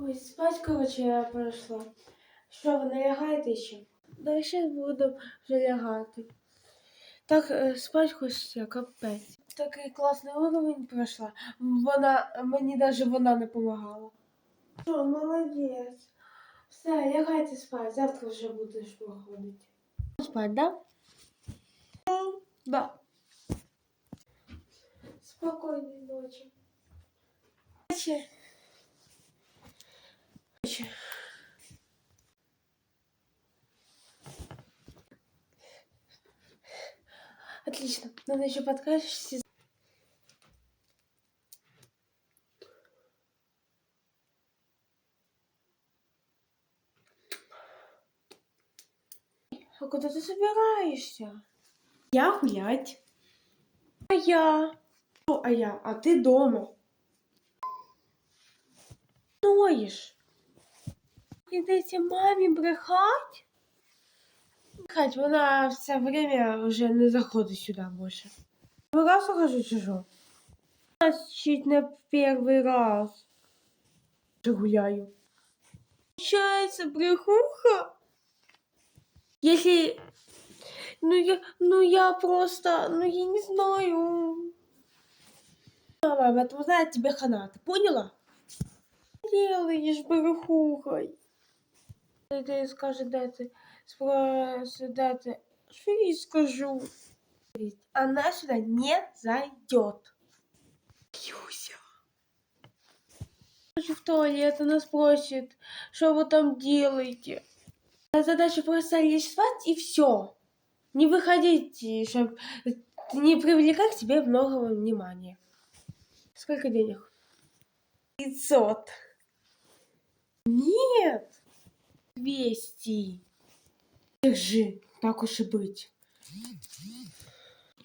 Ой, спать, короче, я прийшла. Що, ви не лягаєте ще? Да ще буду вже лягати. Так е, спать хочеться, капець. Такий класний уровень пройшла. Вона, мені навіть вона не допомагала. Що, молодець. Все, лягайте спать, завтра вже будеш проходити. Спать, да? Да. Спокійної ночі. Отлично. Надо еще подкажешься. А куда ты собираешься? Я гулять. А я? Что, а я? А ты дома. Ноешь. Придется маме брехать? Брехать, вона все время вже не заходить сюди більше. Первый раз хожу чужо. Чуть не первый раз. Що гуляю. Получается, брехуха. Если... Ну я, ну я просто, ну я не знаю. Мама, это знает тебе хана, ты поняла? Делаешь брехухой. Ти скаже, де ти, ти. Що я їй скажу? Она сюда не зайдет. Юся. В туалет, она спросит, что вы там делаете. А задача просто лечь спать и все. Не выходите, чтобы не привлекать к себе много внимания. Сколько денег? 500. Нет. 200. Держи, так уж и быть.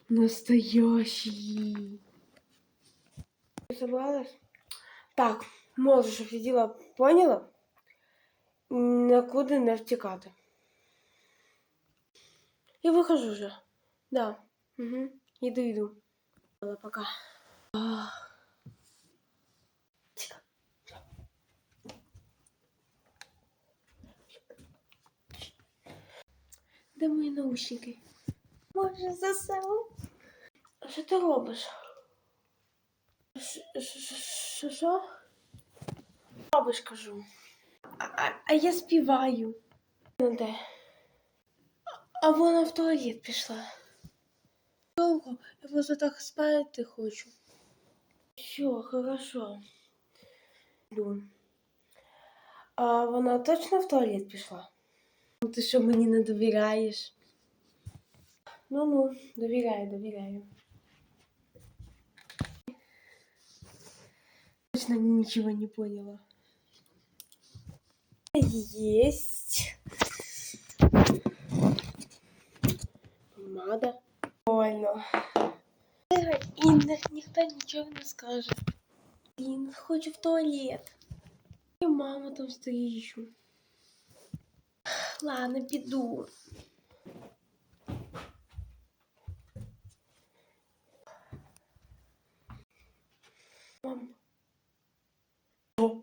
Настоящий. Собралась? Так, можеш офігіла, поняла? Нікуди не втікати. Я вихожу вже. Да. Угу. Іду, іду. Ладно, пока. Ах. Де мої наушники? Може, засел? Що ти робиш? Ш- ш- ш- Що? Робиш, кажу. А, а, а я співаю. Ну де? А вона в туалет пішла. Довго, я просто так спати хочу. Все, хорошо. Йду. А вона точно в туалет пішла? Ну, Ти що мені не довіряєш? Ну-ну, довіряю, довіряю. Точно ничего не поняла. Есть. Помада. Больно. И никто ничего не скажет. Блин, хочу в туалет. И мама там стоит еще. Ладно, піду. Мам. О.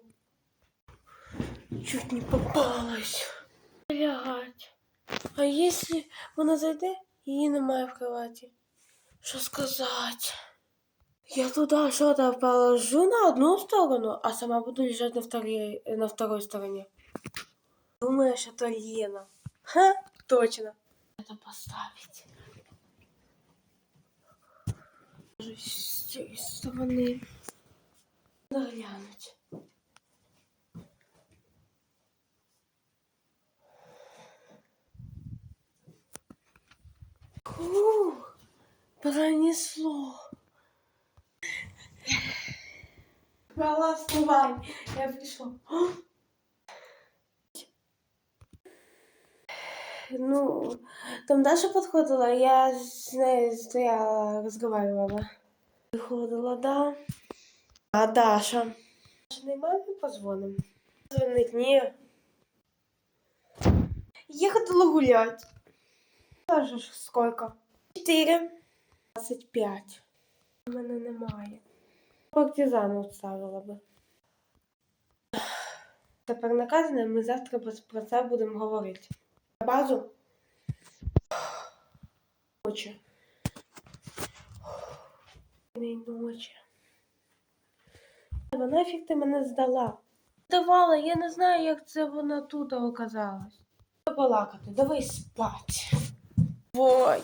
Чуть не попалась. Лягать. А если вона зайде, її немає в кроваті. Що сказати? Я туда что-то положу на одну сторону, а сама буду лежать на второй, на второй стороне. Думаешь, это Лена? Ха, точно. Это поставить. С той стороны. Надо глянуть. Ух, пронесло. Мала, вставай. Я пришла. Ну, там Даша подходила, я с ней стояла, разговаривала. Приходила, да. А Даша? Дашиной маме позвоним. Звонить, ні. Я хотела гулять. Даже ж сколько? Четыре. Двадцать пять. У мене немає. Партизану ставила би. Тепер наказане, ми завтра про це будемо говорити. Базу? Ночі. Ночі. Нафіг ти мене здала? Давала, я не знаю, як це вона тут оказалась. Балакати, давай спать. Ой.